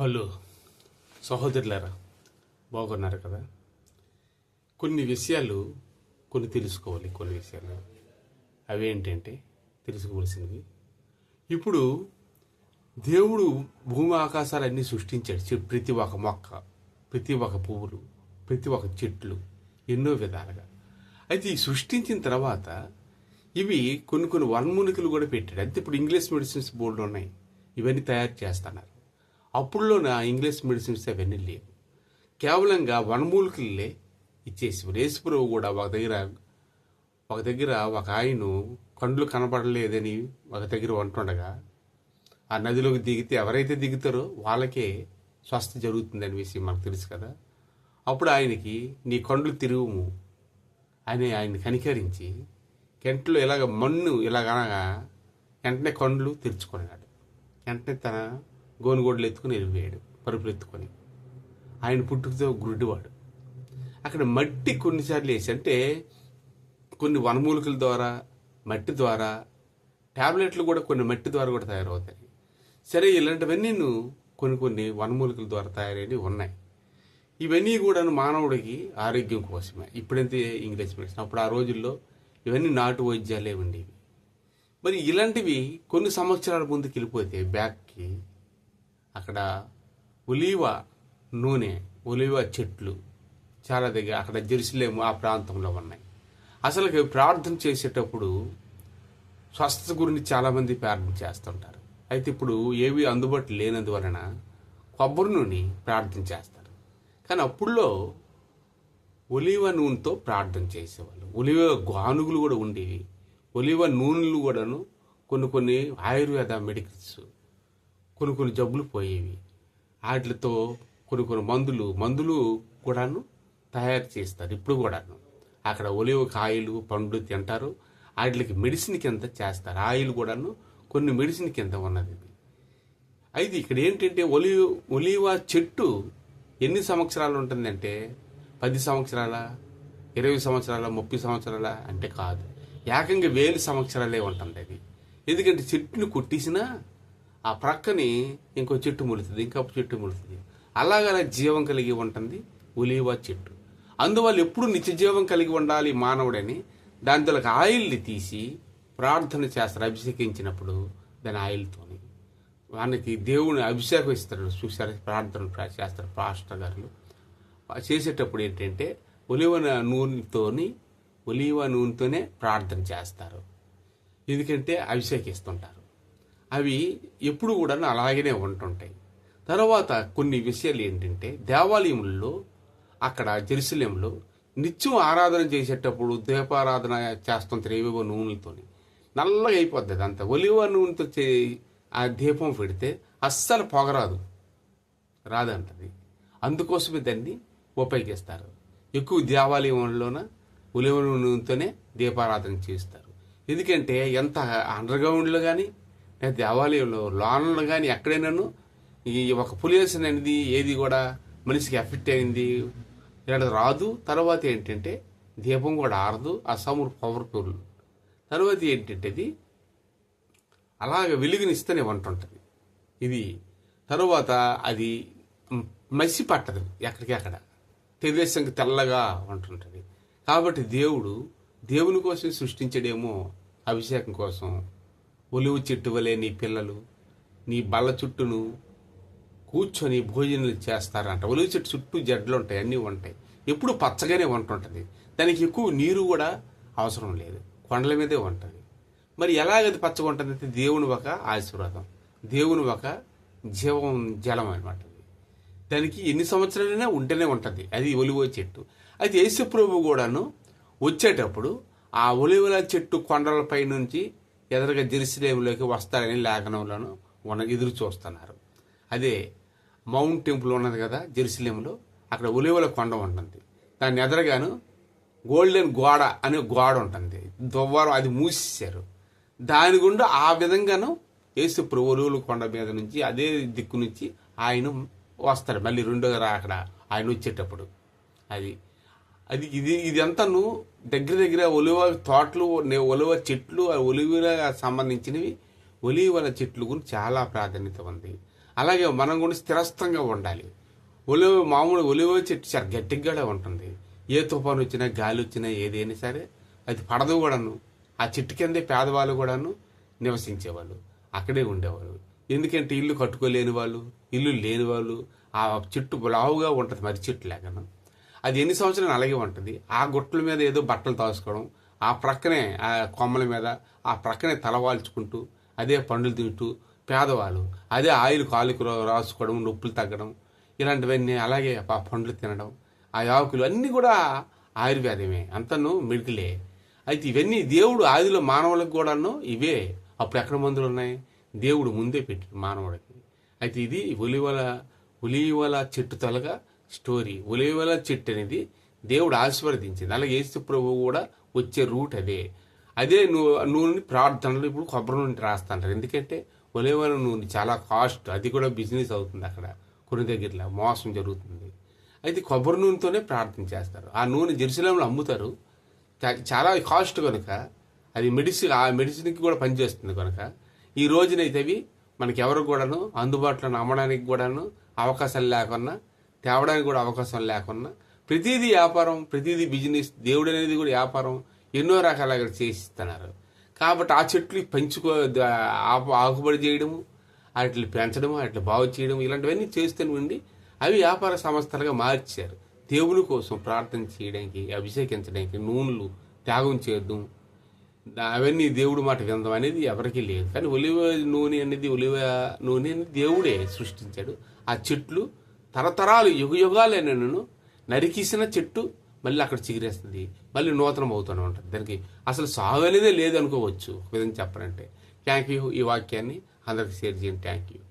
Hello సహోదరులారా బాగున్నారు కదా? కొన్ని విషయాలు కొన్ని తెలుసుకోవాలి కొన్ని విషయాలు. అవి ఏంటంటే తెలుసుకోవలసినవి. ఇప్పుడు దేవుడు భూమి ఆకాశాలన్నీ సృష్టించాడు. చె- ప్రతి ఒక మొక్క ప్రతి ఒక్క పువ్వులు ప్రతి ఒక చెట్లు ఎన్నో విధాలుగా. అయితే ఈ సృష్టించిన తర్వాత ఇవి కొన్ని కొన్ని వన్మూలికలు కూడా పెట్టాడు. అయితే ఇప్పుడు ఇంగ్లీష్ మెడిసిన్స్ బోర్డు ఉన్నాయి. ఇవన్నీ తయారు చేస్తున్నారు. అప్పుడులోన ఇంగ్లీష్ మెడిసిన్స్ అవన్నీ లేవు కేవలంగా వనమూలికలే ఇచ్చేసి యేసుప్రభు కూడా ఒక దగ్గర ఒక దగ్గర ఒక ఆయన కండ్లు కనపడలేదని ఒక దగ్గర అంటుండగా ఆ నదిలోకి దిగితే ఎవరైతే దిగుతారో వాళ్ళకే స్వస్థ జరుగుతుందని విషయం మనకు తెలుసు కదా. అప్పుడు ఆయనకి నీ కండ్లు తిరుగుము అని ఆయన కనికరించి కెంట్లో ఇలాగ మన్ను ఇలాగనగా వెంటనే కండ్లు తెరుచుకున్నాడు. వెంటనే తన గోనుగోడలు ఎత్తుకుని వెళ్ళిపోయాడు పరుపులు ఎత్తుకొని. ఆయన పుట్టుకతో గుడ్డివాడు. అక్కడ మట్టి కొన్నిసార్లు వేసి అంటే కొన్ని వనమూలికల ద్వారా మట్టి ద్వారా టాబ్లెట్లు కూడా కొన్ని మట్టి ద్వారా కూడా తయారవుతాయి. సరే ఇలాంటివన్నీ కొన్ని కొన్ని వనమూలికల ద్వారా తయారైనవి ఉన్నాయి. ఇవన్నీ కూడా మానవుడికి ఆరోగ్యం కోసమే. ఇప్పుడైతే ఇంగ్లీష్ మెడిసిన్. అప్పుడు ఆ రోజుల్లో ఇవన్నీ నాటు వైద్యాలే ఉండేవి. మరి ఇలాంటివి కొన్ని సంవత్సరాల ముందుకు వెళ్ళిపోతే బ్యాక్కి అక్కడ ఒలీవ నూనె ఒలీవ చెట్లు చాలా దగ్గర అక్కడ జెరుసలేము ఆ ప్రాంతంలో ఉన్నాయి. అసలు ప్రార్థన చేసేటప్పుడు స్వస్థత గురించి చాలామంది ప్రార్థన చేస్తుంటారు. అయితే ఇప్పుడు ఏవి అందుబాటులో లేనందువలన కొబ్బరి నూనె ప్రార్థన చేస్తారు. కానీ అప్పుడులో ఒలివ నూనెతో ప్రార్థన చేసేవాళ్ళు. ఒలివ గానుగులు కూడా ఉండేవి. ఒలివ నూనెలు కూడాను కొన్ని కొన్ని ఆయుర్వేద మెడికల్స్ కొన్ని కొన్ని జబ్బులు పోయేవి. వాటితో కొన్ని కొన్ని మందులు మందులు కూడాను తయారు చేస్తారు ఇప్పుడు కూడాను. అక్కడ ఒలివ కాయలు పండ్లు తింటారు. వాటికి మెడిసిన్ కింద చేస్తారు. ఆయిల్ కూడాను కొన్ని మెడిసిన్ కింద ఉన్నది ఇది అయితే ఇక్కడ ఏంటంటే ఒలివ ఒలివ చెట్టు ఎన్ని సంవత్సరాలు ఉంటుందంటే పది సంవత్సరాల ఇరవై సంవత్సరాల ముప్పై సంవత్సరాల అంటే కాదు. ఏకంగా వేలు సంవత్సరాలే ఉంటుంది అది ఎందుకంటే చెట్టును కొట్టేసినా ఆ ప్రక్కని ఇంకో చెట్టు ములుతుంది ఇంకో చెట్టు ములుతుంది. అలాగ జీవం కలిగి ఉంటుంది ఒలివ చెట్టు. అందువల్ల ఎప్పుడు నిత్య జీవం కలిగి ఉండాలి మానవుడని దాంతో ఆయిల్ని తీసి ప్రార్థన చేస్తారు అభిషేకించినప్పుడు దాని ఆయిల్తోని. వానికి దేవుని అభిషేకం ఇస్తాడు చూసారు ప్రార్థన చేస్తారు పాస్టర్ గారు. చేసేటప్పుడు ఏంటంటే ఒలివ నూనెతోని ఒలివ నూనెతోనే ప్రార్థన చేస్తారు. ఎందుకంటే అభిషేకిస్తుంటారు. అవి ఎప్పుడు కూడా అలాగనే ఉంటుంటాయి. తర్వాత కొన్ని విషయాలు ఏంటంటే దేవాలయంలో అక్కడ జెరూసలేంలో నిత్యం ఆరాధన చేసేటప్పుడు దీపారాధన చేస్తుంటారు ఏవేవో నూనెలతోని. నల్లగా అయిపోద్ది అంత ఒలివ నూనెతో చే ఆ దీపం పెడితే అస్సలు పొగరాదు. రాదంటది. అందుకోసమే దాన్ని ఉపయోగిస్తారు. ఎక్కువ దేవాలయంలోన ఉలివ నూనెతోనే దీపారాధన చేస్తారు. ఎందుకంటే ఎంత అండర్గ్రౌండ్లో కానీ దేవాలయంలో లోనలు కానీ ఎక్కడైనాను ఈ ఒక పొల్యూషన్ అనేది ఏది కూడా మనిషికి ఎఫెక్ట్ అయింది ఇలాంటిది రాదు. తర్వాత ఏంటంటే దీపం కూడా ఆరదు ఆ అసమురు పవర్ఫుల్ తర్వాత ఏంటంటే ఇది అలాగ వెలుగునిస్తూనే ఉంటుంటుంది ఇది తరువాత అది మసి పట్టదు ఎక్కడికి తెలుగుదేశంకి తెల్లగా ఉంటుంటుంది. కాబట్టి దేవుడు దేవుని కోసం సృష్టించడేమో అభిషేకం కోసం ఒలివు చెట్టు వలె నీ పిల్లలు నీ బల్ల చుట్టూను కూర్చొని భోజనాలు చేస్తారంట. ఒలివు చెట్టు చుట్టూ జడ్లు ఉంటాయి అన్నీ ఉంటాయి. ఎప్పుడు పచ్చగానే ఉంటుంటుంది దానికి ఎక్కువ నీరు కూడా అవసరం లేదు. కొండల మీదే ఉంటుంది. మరి ఎలాగది పచ్చగా ఉంటుందంటే దేవుని ఒక ఆశీర్వాదం. దేవుని ఒక జీవం జలం అనమాట దానికి ఎన్ని సంవత్సరాలైనా ఉంటేనే ఉంటుంది. అది ఒలివ చెట్టు. అయితే యేసుప్రభు కూడాను వచ్చేటప్పుడు ఆ ఒలివల చెట్టు కొండలపై నుంచి ఎదురుగా జెరూసలేంలోకి వస్తారని లేఖనంలోను ఉన్న ఎదురు చూస్తున్నారు. అదే మౌంట్ టెంపుల్ ఉన్నది కదా జెరూసలేంలో అక్కడ ఉలివల కొండ ఉంటుంది. దాన్ని ఎదురుగాను గోల్డెన్ గోడ అనే గోడ ఉంటుంది. దువ్వారం అది మూసేశారు. దాని గుండా ఆ విధంగాను యేసు ప్రభువులు కొండ మీద నుంచి అదే దిక్కు నుంచి ఆయన వస్తారు. మళ్ళీ రెండో రా అక్కడ. ఆయన వచ్చేటప్పుడు. అది అది ఇది ఇదంతాను దగ్గర దగ్గర ఒలివ తోటలు ఒలివ చెట్లు ఆ సంబంధించినవి ఒలివల చెట్లు గురించి చాలా ప్రాధాన్యత ఉంది. అలాగే మనం కూడా స్థిరస్థంగా ఉండాలి. ఒలివ మామూలు ఒలివ చెట్టు చాలా గట్టిగానే ఉంటుంది. ఏ తుఫాను వచ్చినా గాలి వచ్చినా ఏదైనా సరే అది పడదు కూడాను. ఆ చెట్టు కిందే పేదవాళ్ళు కూడాను నివసించేవాళ్ళు. అక్కడే ఉండేవాళ్ళు. ఎందుకంటే ఇల్లు కట్టుకోలేని వాళ్ళు ఇల్లు లేని వాళ్ళు ఆ చెట్టు లావుగా ఉంటుంది మరి చెట్టు లేకను. అది ఎన్ని సంవత్సరాలు అలాగే ఉంటుంది? ఆ గుట్టల మీద ఏదో బట్టలు తోసుకోవడం ఆ ప్రక్కనే ఆ కొమ్మల మీద ఆ ప్రక్కనే తలవాల్చుకుంటూ అదే పండ్లు తింటూ పేదవాళ్ళు అదే ఆయిల్ కాలుకు రాసుకోవడం నొప్పులు తగ్గడం ఇలాంటివన్నీ అలాగే ఆ పండ్లు తినడం ఆ యాకులు అన్నీ కూడా ఆయుర్వేదమే అంతను మెడికలే. అయితే ఇవన్నీ దేవుడు ఆదిలో మానవులకు కూడాను ఇవే. అప్పుడు ఎక్కడ మందులు ఉన్నాయి? దేవుడు ముందే పెట్టాడు మానవుడికి. అయితే ఇది ఉలివల ఉలివల చెట్టు తలగా స్టోరీ. ఉలేవల చెట్టు అనేది దేవుడు ఆశీర్వదించింది. అలాగే యేసు ప్రభు కూడా వచ్చే రూట్ అదే. అదే నువ్వు నూనె ప్రార్థనలు ఇప్పుడు కొబ్బరి నూనె రాస్తుంటారు. ఎందుకంటే ఒలివల నూనె చాలా కాస్ట్. అది కూడా బిజినెస్ అవుతుంది అక్కడ కొన్ని దగ్గరలో. మోసం జరుగుతుంది. అయితే కొబ్బరి నూనెతోనే ప్రార్థన చేస్తారు. ఆ నూనె జెరూసలేంలో అమ్ముతారు. చాలా కాస్ట్ కనుక అది మెడిసిన్ ఆ మెడిసిన్కి కూడా పనిచేస్తుంది కనుక ఈ రోజునైతే అవి మనకి ఎవరు కూడాను అందుబాటులో అమ్మడానికి కూడాను అవకాశాలు లేకున్నా తేవడానికి కూడా అవకాశం లేకున్నా ప్రతిదీ వ్యాపారం ప్రతిదీ బిజినెస్ దేవుడు అనేది కూడా వ్యాపారం ఎన్నో రకాలుగా చేసిస్తున్నారు. కాబట్టి ఆ చెట్లు పెంచుకో ఆకుబడి చేయడము వాటిని పెంచడం వాటిని బాగు చేయడం ఇలాంటివన్నీ చేస్తూనే ఉండి అవి వ్యాపార సంస్థలుగా మార్చారు. దేవుని కోసం ప్రార్థన చేయడానికి అభిషేకించడానికి నూనెలు త్యాగం చేద్దాం అవన్నీ దేవుడు మాట విందాం అనేది ఎవరికీ లేదు. కానీ ఒలివ నూనె అనేది ఒలివ నూనె అనేది దేవుడే సృష్టించాడు. ఆ చెట్లు తరతరాలు యుగ నేను నరికిసిన చెట్టు మళ్ళీ అక్కడ చిగిరేస్తుంది మళ్ళీ నూతనం అవుతూనే ఉంటుంది దానికి అసలు సాగు అనేదే లేదనుకోవచ్చు ఒక విధంగా చెప్పాలంటే. థ్యాంక్ యూ ఈ వాక్యాన్ని. అందరికి షేర్ చేయండి. Thank you